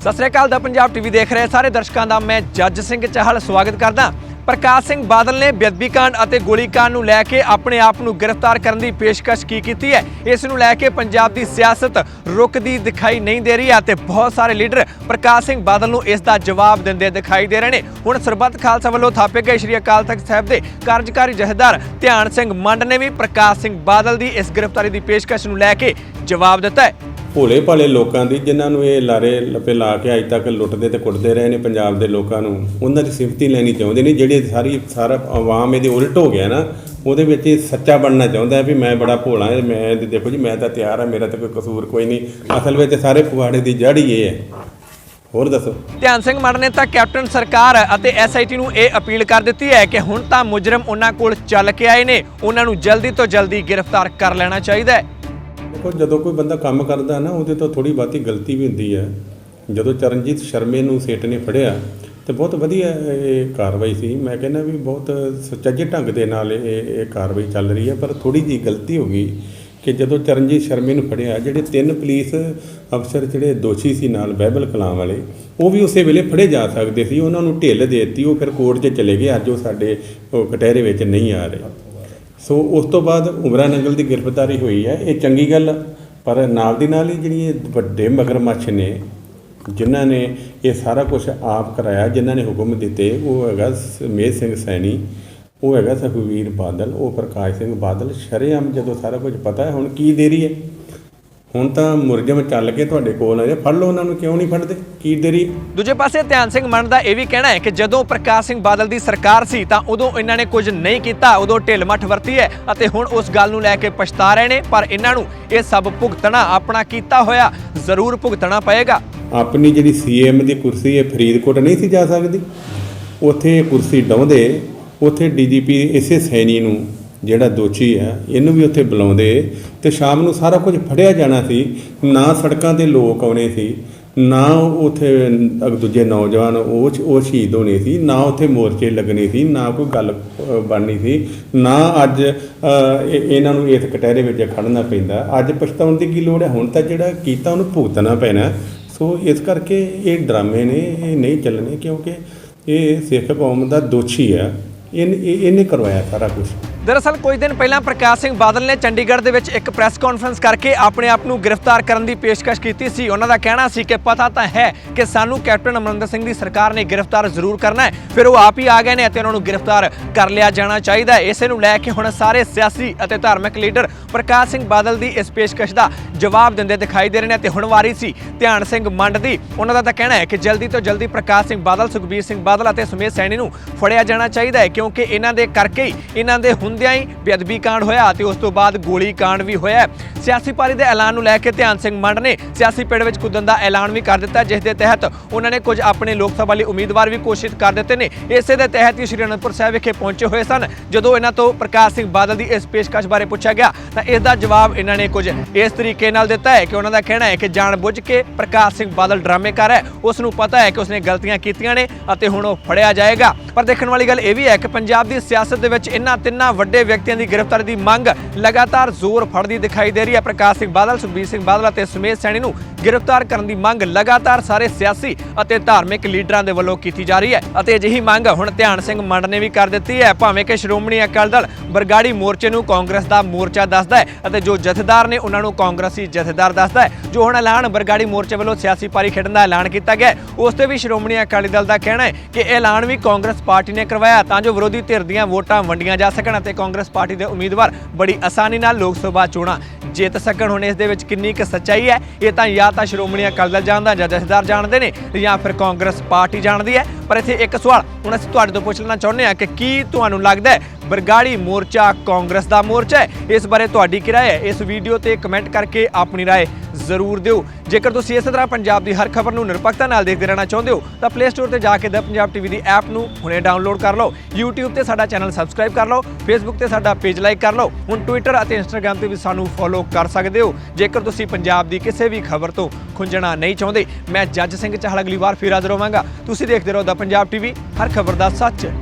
ਸਤਿ ਸ੍ਰੀ ਅਕਾਲ ਦਾ Punjab TV ਦੇਖ ਰਹੇ ਸਾਰੇ ਦਰਸ਼ਕਾਂ ਦਾ ਮੈਂ ਜੱਜ ਸਿੰਘ ਚਾਹਲ ਸਵਾਗਤ ਕਰਦਾ। ਪ੍ਰਕਾਸ਼ ਸਿੰਘ ਬਾਦਲ ਨੇ ਬੇਅਦਬੀ ਕਾਂਡ ਅਤੇ ਗੋਲੀकांड ਨੂੰ ਲੈ ਕੇ ਆਪਣੇ ਆਪ ਨੂੰ ਗ੍ਰਿਫਤਾਰ ਕਰਨ ਦੀ ਪੇਸ਼ਕਸ਼ ਕੀ ਕੀਤੀ ਹੈ, ਇਸ ਨੂੰ ਲੈ ਕੇ ਪੰਜਾਬ ਦੀ ਸਿਆਸਤ ਰੁਕਦੀ ਦਿਖਾਈ ਨਹੀਂ ਦੇ ਰਹੀ ਹੈ ਤੇ ਬਹੁਤ ਸਾਰੇ ਲੀਡਰ ਪ੍ਰਕਾਸ਼ ਸਿੰਘ ਬਾਦਲ ਨੂੰ ਇਸ ਦਾ ਜਵਾਬ ਦਿੰਦੇ ਦਿਖਾਈ ਦੇ ਰਹੇ ਨੇ। ਹੁਣ ਸਰਬੱਤ ਖਾਲਸਾ ਵੱਲੋਂ ਥਾਪੇ ਗਏ ਸ਼੍ਰੀ ਅਕਾਲ ਤਖਤ ਸਾਹਿਬ ਦੇ ਕਾਰਜਕਾਰੀ ਜਥੇਦਾਰ ਧਿਆਨ ਸਿੰਘ ਮੰਡ ਨੇ ਵੀ ਪ੍ਰਕਾਸ਼ ਸਿੰਘ ਬਾਦਲ ਦੀ ਇਸ ਗ੍ਰਿਫਤਾਰੀ ਦੀ ਪੇਸ਼ਕਸ਼ ਨੂੰ ਲੈ ਕੇ ਜਵਾਬ ਦਿੱਤਾ ਹੈ। ਭੋਲੇ ਭਾਲੇ ਲੋਕਾਂ ਦੀ, ਜਿਨ੍ਹਾਂ ਨੂੰ ਇਹ ਲਾਰੇ ਲੱਪੇ ਲਾ ਕੇ ਅੱਜ ਤੱਕ ਲੁੱਟਦੇ ਤੇ ਕੁੱਟਦੇ ਰਹੇ ਨੇ ਪੰਜਾਬ ਦੇ ਲੋਕਾਂ ਨੂੰ, ਉਹਨਾਂ ਦੀ ਸਿਫਤੀ ਲੈਣੀ ਚਾਹੁੰਦੇ ਨੇ, ਜਿਹੜੇ ਸਾਰੀ, ਸਾਰਾ ਆਵਾਮ ਇਹਦੇ ਉਲਟ ਹੋ ਗਿਆ ਨਾ, ਉਹਦੇ ਵਿੱਚ ਇਹ ਸੱਚਾ ਬਣਨਾ ਚਾਹੁੰਦਾ ਵੀ ਮੈਂ ਬੜਾ ਭੋਲਾ ਹਾਂ, ਮੈਂ ਦੇਖੋ ਜੀ, ਮੈਂ ਤਾਂ ਤਿਆਰ ਹਾਂ, ਮੇਰਾ ਤਾਂ ਕੋਈ ਕਸੂਰ ਕੋਈ ਨਹੀਂ। ਅਸਲ ਵਿੱਚ ਸਾਰੇ ਪੁਆੜੇ ਦੀ ਜੜ ਹੀ ਇਹ ਹੈ। ਹੋਰ ਦੱਸੋ? ਧਿਆਨ ਸਿੰਘ ਮੰਡ ਨੇ ਤਾਂ ਕੈਪਟਨ ਸਰਕਾਰ ਅਤੇ ਐਸਆਈਟੀ ਨੂੰ ਇਹ ਅਪੀਲ ਕਰ ਦਿੱਤੀ ਹੈ ਕਿ ਹੁਣ ਤਾਂ ਮੁਜਰਮ ਉਹਨਾਂ ਕੋਲ ਚੱਲ ਕੇ ਆਏ ਨੇ, ਉਹਨਾਂ ਨੂੰ ਜਲਦੀ ਤੋਂ ਜਲਦੀ ਗ੍ਰਿਫਤਾਰ ਕਰ ਲੈਣਾ ਚਾਹੀਦਾ ਹੈ। ਦੇਖੋ, ਜਦੋਂ ਕੋਈ ਬੰਦਾ ਕੰਮ ਕਰਦਾ ਨਾ, ਉਹਦੇ ਤੋਂ ਥੋੜੀ ਬਾਤੀ ਗਲਤੀ ਵੀ ਹੁੰਦੀ ਹੈ। ਜਦੋਂ ਚਰਨਜੀਤ ਸ਼ਰਮੇ ਨੂੰ ਸੇਟ ਨੇ ਫੜਿਆ, ਤੇ ਬਹੁਤ ਵਧੀਆ ਇਹ ਕਾਰਵਾਈ ਸੀ। ਮੈਂ ਕਹਿੰਦਾ ਵੀ ਬਹੁਤ ਸੁਚੱਜੇ ਢੰਗ ਦੇ ਨਾਲ ਇਹ ਇਹ ਕਾਰਵਾਈ ਚੱਲ ਰਹੀ ਹੈ, ਪਰ ਥੋੜੀ ਜੀ ਗਲਤੀ ਹੋ ਗਈ ਕਿ ਜਦੋਂ ਚਰਨਜੀਤ ਸ਼ਰਮੇ ਨੂੰ ਫੜਿਆ, ਜਿਹੜੇ ਤਿੰਨ ਪੁਲਿਸ ਅਫਸਰ, ਜਿਹੜੇ ਦੋਸ਼ੀ ਸੀ ਨਾਲ ਬਹਿਬਲ ਕਲਾਂ ਵਾਲੇ, ਉਹ ਵੀ ਉਸੇ ਵੇਲੇ ਫੜੇ ਜਾ ਸਕਦੇ ਸੀ। ਉਹਨਾਂ ਨੂੰ ਢਿੱਲ ਦੇ ਦਿੱਤੀ, ਉਹ ਫਿਰ ਕੋਰਟ 'ਚ ਚਲੇ ਗਏ। ਅੱਜ ਉਹ ਸਾਡੇ ਕਟਹਿਰੇ ਵਿੱਚ ਨਹੀਂ ਆ ਰਹੇ। ਸੋ ਉਸ ਤੋਂ ਬਾਅਦ ਉਮਰਾ ਨੰਗਲ ਦੀ ਗ੍ਰਿਫਤਾਰੀ ਹੋਈ ਹੈ ਇਹ ਚੰਗੀ ਗੱਲ ਆ। ਪਰ ਨਾਲ ਦੀ ਨਾਲ ਹੀ ਜਿਹੜੀ ਇਹ ਵੱਡੇ ਮਗਰਮੱਛ ਨੇ, ਜਿਨ੍ਹਾਂ ਨੇ ਇਹ ਸਾਰਾ ਕੁਝ ਆਪ ਕਰਾਇਆ, ਜਿਨ੍ਹਾਂ ਨੇ ਹੁਕਮ ਦਿੱਤੇ, ਉਹ ਹੈਗਾ ਮੇਜ ਸਿੰਘ ਸੈਣੀ, ਉਹ ਹੈਗਾ ਸੁਖਵੀਰ ਬਾਦਲ, ਉਹ ਪ੍ਰਕਾਸ਼ ਸਿੰਘ ਬਾਦਲ, ਸ਼ਰੇਆਮ ਜਦੋਂ ਸਾਰਾ ਕੁਝ ਪਤਾ ਹੈ, ਹੁਣ ਕੀ ਦੇਰੀ ਹੈ ਹੁਣ ਤਾਂ ਮੁਰਜਮ ਚੱਲ ਕੇ ਤੁਹਾਡੇ ਕੋਲ ਆਏ ਫੜ ਲਓ ਉਹਨਾਂ ਨੂੰ ਕਿਉਂ ਨਹੀਂ ਫੜਦੇ? ਕੀ ਦੇਰੀ? ਦੂਜੇ ਪਾਸੇ ਧਿਆਨ ਸਿੰਘ ਮੰਡ ਦਾ ਇਹ ਵੀ ਕਹਿਣਾ ਹੈ ਕਿ ਜਦੋਂ ਪ੍ਰਕਾਸ਼ ਸਿੰਘ ਬਾਦਲ ਦੀ ਸਰਕਾਰ ਸੀ ਤਾਂ ਉਦੋਂ ਇਹਨਾਂ ਨੇ ਕੁਝ ਨਹੀਂ ਕੀਤਾ ਉਦੋਂ ਢਿੱਲ ਮੱਠ ਵਰਤੀ ਹੈ ਅਤੇ ਹੁਣ ਉਸ ਗੱਲ ਨੂੰ ਲੈ ਕੇ ਪਛਤਾ ਰਹੇ ਨੇ ਪਰ ਇਹਨਾਂ ਨੂੰ ਇਹ ਸਭ ਭੁਗਤਣਾ ਆਪਣਾ ਕੀਤਾ ਹੋਇਆ ਜ਼ਰੂਰ ਭੁਗਤਣਾ ਪਏਗਾ। ਆਪਣੀ ਜਿਹੜੀ ਸੀਐਮ ਦੀ ਕੁਰਸੀ ਹੈ ਫਰੀਦਕੋਟ ਨਹੀਂ ਸੀ ਜਾ ਸਕਦੀ। ਉੱਥੇ ਇਹ ਕੁਰਸੀ ਡਾਉਂਦੇ ਉੱਥੇ ਡੀਜੀਪੀ ਇਸੇ ਸੈਣੀ ਨੂੰ ਜਿਹੜਾ ਦੋਸ਼ੀ ਹੈ, ਇਹਨੂੰ ਵੀ ਉੱਥੇ ਬੁਲਾਉਂਦੇ। ਤੇ ਸ਼ਾਮ ਨੂੰ ਸਾਰਾ ਕੁਝ ਫੜਿਆ ਜਾਣਾ ਸੀ। ਨਾ ਸੜਕਾਂ ਤੇ ਲੋਕ ਆਉਣੇ ਸੀ, ਨਾ ਉੱਥੇ ਅਗ ਦੂਜੇ ਨੌਜਵਾਨ ਉਹ ਉਹ ਸ਼ਹੀਦ ਹੋਣੇ ਸੀ, ਨਾ ਉੱਥੇ ਮੋਰਚੇ ਲੱਗਣੇ ਸੀ, ਨਾ ਕੋਈ ਗੱਲ ਬਣਨੀ ਸੀ। ਨਾ ਅੱਜ ਇਹ- ਇਹਨਾਂ ਨੂੰ ਇਸ ਕਟਹਿਰੇ ਵਿੱਚ ਖੜਨਾ ਪੈਂਦਾ। ਅੱਜ ਪਛਤਾਉਣ ਦੀ ਕੀ ਲੋੜ ਹੈ? ਹੁਣ ਤਾਂ ਜਿਹੜਾ ਕੀਤਾ ਉਹਨੂੰ ਭੁਗਤਣਾ ਪੈਣਾ। ਸੋ ਇਸ ਕਰਕੇ ਇਹ ਡਰਾਮੇ ਨੇ, ਇਹ ਨਹੀਂ ਚੱਲਣੇ ਕਿਉਂਕਿ ਇਹ ਸਿੱਖ ਕੌਮ ਦਾ ਦੋਸ਼ੀ ਹੈ। ਇਹਨੇ ਇਹਨੇ ਕਰਵਾਇਆ ਸਾਰਾ ਕੁਝ ਦਰਅਸਲ ਕੁਝ ਦਿਨ ਪਹਿਲਾਂ ਪ੍ਰਕਾਸ਼ ਸਿੰਘ ਬਾਦਲ ਨੇ ਚੰਡੀਗੜ੍ਹ ਦੇ ਵਿੱਚ ਇੱਕ ਪ੍ਰੈਸ ਕਾਨਫਰੰਸ ਕਰਕੇ ਆਪਣੇ ਆਪ ਨੂੰ ਗ੍ਰਿਫਤਾਰ ਕਰਨ ਦੀ ਪੇਸ਼ਕਸ਼ ਕੀਤੀ ਸੀ। ਉਹਨਾਂ ਦਾ ਕਹਿਣਾ ਸੀ ਕਿ ਪਤਾ ਤਾਂ ਹੈ ਕਿ ਸਾਨੂੰ ਕੈਪਟਨ ਅਮਰਿੰਦਰ ਸਿੰਘ ਦੀ ਸਰਕਾਰ ਨੇ ਗ੍ਰਿਫਤਾਰ ਜ਼ਰੂਰ ਕਰਨਾ ਹੈ, ਫਿਰ ਉਹ ਆਪ ਹੀ ਆ ਗਏ ਨੇ ਅਤੇ ਉਹਨਾਂ ਨੂੰ ਗ੍ਰਿਫਤਾਰ ਕਰ ਲਿਆ ਜਾਣਾ ਚਾਹੀਦਾ ਹੈ। ਇਸੇ ਨੂੰ ਲੈ ਕੇ ਹੁਣ ਸਾਰੇ ਸਿਆਸੀ ਅਤੇ ਧਾਰਮਿਕ ਲੀਡਰ ਪ੍ਰਕਾਸ਼ ਸਿੰਘ ਬਾਦਲ ਦੀ ਇਸ ਪੇਸ਼ਕਸ਼ ਦਾ ਜਵਾਬ ਦਿੰਦੇ ਦਿਖਾਈ ਦੇ ਰਹੇ ਨੇ ਤੇ ਹੁਣ ਵਾਰੀ ਸੀ ਧਿਆਨ ਸਿੰਘ ਮੰਡ ਦੀ। ਉਹਨਾਂ ਦਾ ਤਾਂ ਕਹਿਣਾ ਹੈ ਕਿ ਜਲਦੀ ਤੋਂ ਜਲਦੀ ਪ੍ਰਕਾਸ਼ ਸਿੰਘ ਬਾਦਲ, ਸੁਖਬੀਰ ਸਿੰਘ ਬਾਦਲ ਅਤੇ ਸੁਮੇਧ ਸੈਣੀ ਨੂੰ ਫੜਿਆ ਜਾਣਾ ਚਾਹੀਦਾ ਹੈ, ਕਿਉਂਕਿ ਇਹਨਾਂ ਦੇ ਕਰਕੇ ਹੀ, ਇਹਨਾਂ ਦੇ ਹੁੰਦਿਆਂ ਹੀ ਬੇਅਦਬੀ ਕਾਂਡ ਹੋਇਆ ਤੇ ਉਸ ਤੋਂ ਬਾਅਦ ਗੋਲੀ ਕਾਂਡ ਵੀ ਹੋਇਆ। ਸਿਆਸੀ ਪਾਰੀ ਦੇ ਐਲਾਨ ਨੂੰ ਲੈ ਕੇ ਧਿਆਨ ਸਿੰਘ ਮੰਡ ਨੇ ਸਿਆਸੀ ਪਿੜ ਵਿੱਚ ਕੁੱਦਣ ਦਾ ਐਲਾਨ ਵੀ ਕਰ ਦਿੱਤਾ, ਜਿਸ ਦੇ ਤਹਿਤ ਉਹਨਾਂ ਨੇ ਕੁਝ ਆਪਣੇ ਲੋਕ ਸਭਾ ਲਈ ਉਮੀਦਵਾਰ ਵੀ ਘੋਸ਼ਿਤ ਕਰ ਦਿੱਤੇ ਨੇ। ਇਸੇ ਦੇ ਤਹਿਤ ਹੀ ਸ਼੍ਰੀ ਅਨੰਦਪੁਰ ਸਾਹਿਬ ਵਿਖੇ ਪਹੁੰਚੇ ਹੋਏ ਸਨ। ਜਦੋਂ ਇਹਨਾਂ ਤੋਂ ਪ੍ਰਕਾਸ਼ ਸਿੰਘ ਬਾਦਲ ਦੀ ਇਸ ਪੇਸ਼ਕਸ਼ ਬਾਰੇ ਪੁੱਛਿਆ ਗਿਆ, ਤਾਂ ਇਸ ਦਾ ਜਵਾਬ ਇਹਨਾਂ ਨੇ ਕੁਝ ਇਸ ਤਰੀਕੇ ਨਾਲ ਦਿੱਤਾ ਹੈ ਕਿ ਉਹਨਾਂ ਦਾ ਕਹਿਣਾ ਹੈ ਕਿ ਜਾਣਬੁੱਝ ਕੇ ਪ੍ਰਕਾਸ਼ ਸਿੰਘ ਬਾਦਲ ਡਰਾਮੇਕਾਰ ਹੈ। ਉਸ ਨੂੰ ਪਤਾ ਹੈ ਕਿ ਉਸਨੇ ਗਲਤੀਆਂ ਕੀਤੀਆਂ ਨੇ ਅਤੇ ਹੁਣ ਉਹ ਫੜਿਆ ਜਾਏਗਾ। ਪਰ ਦੇਖਣ ਵਾਲੀ ਗੱਲ ਇਹ ਵੀ ਹੈ ਕਿ ਪੰਜਾਬ ਦੀ ਸਿਆਸਤ ਦੇ ਵਿੱਚ ਇਹਨਾਂ ਤਿੰਨਾਂ ਵੱਡੇ ਵਿਅਕਤੀਆਂ ਦੀ ਗ੍ਰਿਫਤਾਰੀ ਦੀ ਮੰਗ ਲਗਾਤਾਰ ਜ਼ੋਰ ਫੜਦੀ ਦਿਖਾਈ ਦੇ ਰਹੀ ਹੈ। ਪ੍ਰਕਾਸ਼ ਸਿੰਘ ਬਾਦਲ, ਸੁਖਬੀਰ ਸਿੰਘ ਬਾਦਲ ਅਤੇ ਸੁਮੇਧ ਸੈਣੀ ਨੂੰ ਗ੍ਰਿਫਤਾਰ ਕਰਨ ਦੀ ਮੰਗ ਲਗਾਤਾਰ ਸਾਰੇ ਸਿਆਸੀ ਅਤੇ ਧਾਰਮਿਕ ਲੀਡਰਾਂ ਦੇ ਵੱਲੋਂ ਕੀਤੀ ਜਾ ਰਹੀ ਹੈ ਅਤੇ ਅਜਿਹੀ ਮੰਗ ਹੁਣ ਧਿਆਨ ਸਿੰਘ ਮੰਡ ਨੇ ਵੀ ਕਰ ਦਿੱਤੀ ਹੈ। ਭਾਵੇਂ ਕਿ ਸ਼੍ਰੋਮਣੀ ਅਕਾਲੀ ਦਲ ਬਰਗਾੜੀ ਮੋਰਚੇ ਨੂੰ ਕਾਂਗਰਸ ਦਾ ਮੋਰਚਾ ਦੱਸਦਾ ਹੈ ਅਤੇ ਜੋ ਜਥੇਦਾਰ ਨੇ ਉਹਨਾਂ ਨੂੰ ਕਾਂਗਰਸੀ ਜਥੇਦਾਰ ਦੱਸਦਾ ਹੈ। ਜੋ ਹੁਣ ਐਲਾਨ ਬਰਗਾੜੀ ਮੋਰਚੇ ਵੱਲੋਂ ਸਿਆਸੀ ਪਾਰੀ ਖੇਡਣ ਦਾ ਐਲਾਨ ਕੀਤਾ ਗਿਆ ਉਸ ਤੇ ਵੀ ਸ਼੍ਰੋਮਣੀ ਅਕਾਲੀ ਦਲ ਦਾ ਕਹਿਣਾ ਹੈ ਕਿ ਐਲਾਨ ਵੀ ਕਾਂਗਰਸ ਪਾਰਟੀ ਨੇ ਕਰਵਾਇਆ ਤਾਂ ਜੋ ਵਿਰੋਧੀ ਧਿਰ ਦੀਆਂ ਵੋਟਾਂ ਵੰਡੀਆਂ ਜਾ ਸਕਣ ਅਤੇ ਕਾਂਗਰਸ ਪਾਰਟੀ ਦੇ ਉਮੀਦਵਾਰ ਬੜੀ ਆਸਾਨੀ ਨਾਲ ਲੋਕ ਸਭਾ ਚੋਣਾਂ ਜਿੱਤ ਸਕਣ। ਹੁਣ ਇਸ ਦੇ ਵਿੱਚ ਕਿੰਨੀ ਕੁ ਸੱਚਾਈ ਹੈ, ਇਹ ਤਾਂ ਜਾਂ ਤਾਂ ਸ਼੍ਰੋਮਣੀ ਅਕਾਲੀ ਦਲ ਜਾਣਦਾ ਜਾਂ ਜਥੇਦਾਰ ਜਾਣਦੇ ਨੇ ਜਾਂ ਫਿਰ ਕਾਂਗਰਸ ਪਾਰਟੀ ਜਾਣਦੀ ਹੈ। ਪਰ ਇੱਥੇ ਇੱਕ ਸਵਾਲ ਹੁਣ ਅਸੀਂ ਤੁਹਾਡੇ ਤੋਂ ਪੁੱਛ ਲੈਣਾ ਚਾਹੁੰਦੇ ਹਾਂ ਕਿ ਕੀ ਤੁਹਾਨੂੰ ਲੱਗਦਾ ਹੈ ਬਰਗਾੜੀ ਮੋਰਚਾ ਕਾਂਗਰਸ ਦਾ ਮੋਰਚਾ ਹੈ। ਇਸ ਬਾਰੇ ਤੁਹਾਡੀ ਕੀ ਰਾਏ ਹੈ? ਇਸ ਵੀਡੀਓ ਤੇ ਕਮੈਂਟ ਕਰਕੇ ਆਪਣੀ ਰਾਏ ਜ਼ਰੂਰ ਦਿਓ। ਜੇਕਰ ਤੁਸੀਂ ਇਸੇ ਤਰ੍ਹਾਂ ਪੰਜਾਬ ਦੀ ਹਰ ਖਬਰ ਨੂੰ ਨਿਰਪੱਖਤਾ ਨਾਲ ਦੇਖਦੇ ਰਹਿਣਾ ਚਾਹੁੰਦੇ ਹੋ, ਤਾਂ ਪਲੇ ਸਟੋਰ ਤੇ ਜਾ ਕੇ ਦ ਪੰਜਾਬ ਟੀਵੀ ਦੀ ਐਪ ਨੂੰ ਹੁਣੇ ਡਾਊਨਲੋਡ ਕਰ ਲਓ। YouTube ਤੇ ਸਾਡਾ ਚੈਨਲ ਸਬਸਕ੍ਰਾਈਬ ਕਰ ਲਓ। Facebook ਤੇ ਸਾਡਾ ਪੇਜ ਲਾਈਕ ਕਰ ਲਓ। ਹੁਣ Twitter ਅਤੇ Instagram ਤੇ ਵੀ ਸਾਨੂੰ ਫੋਲੋ ਕਰ ਸਕਦੇ ਹੋ। ਜੇਕਰ ਤੁਸੀਂ ਪੰਜਾਬ ਦੀ ਕਿਸੇ ਵੀ ਖਬਰ ਤੋਂ ਖੁੰਝਣਾ ਨਹੀਂ ਚਾਹੁੰਦੇ, ਮੈਂ ਜੱਜ ਸਿੰਘ ਚਾਹਲ ਅਗਲੀ ਵਾਰ ਫਿਰ ਹਾਜ਼ਰ ਹੋਵਾਂਗਾ। ਤੁਸੀਂ ਦੇਖਦੇ ਰਹੋ ਦ ਪੰਜਾਬ ਟੀਵੀ ਹਰ ਖਬਰ ਦਾ ਸੱਚ।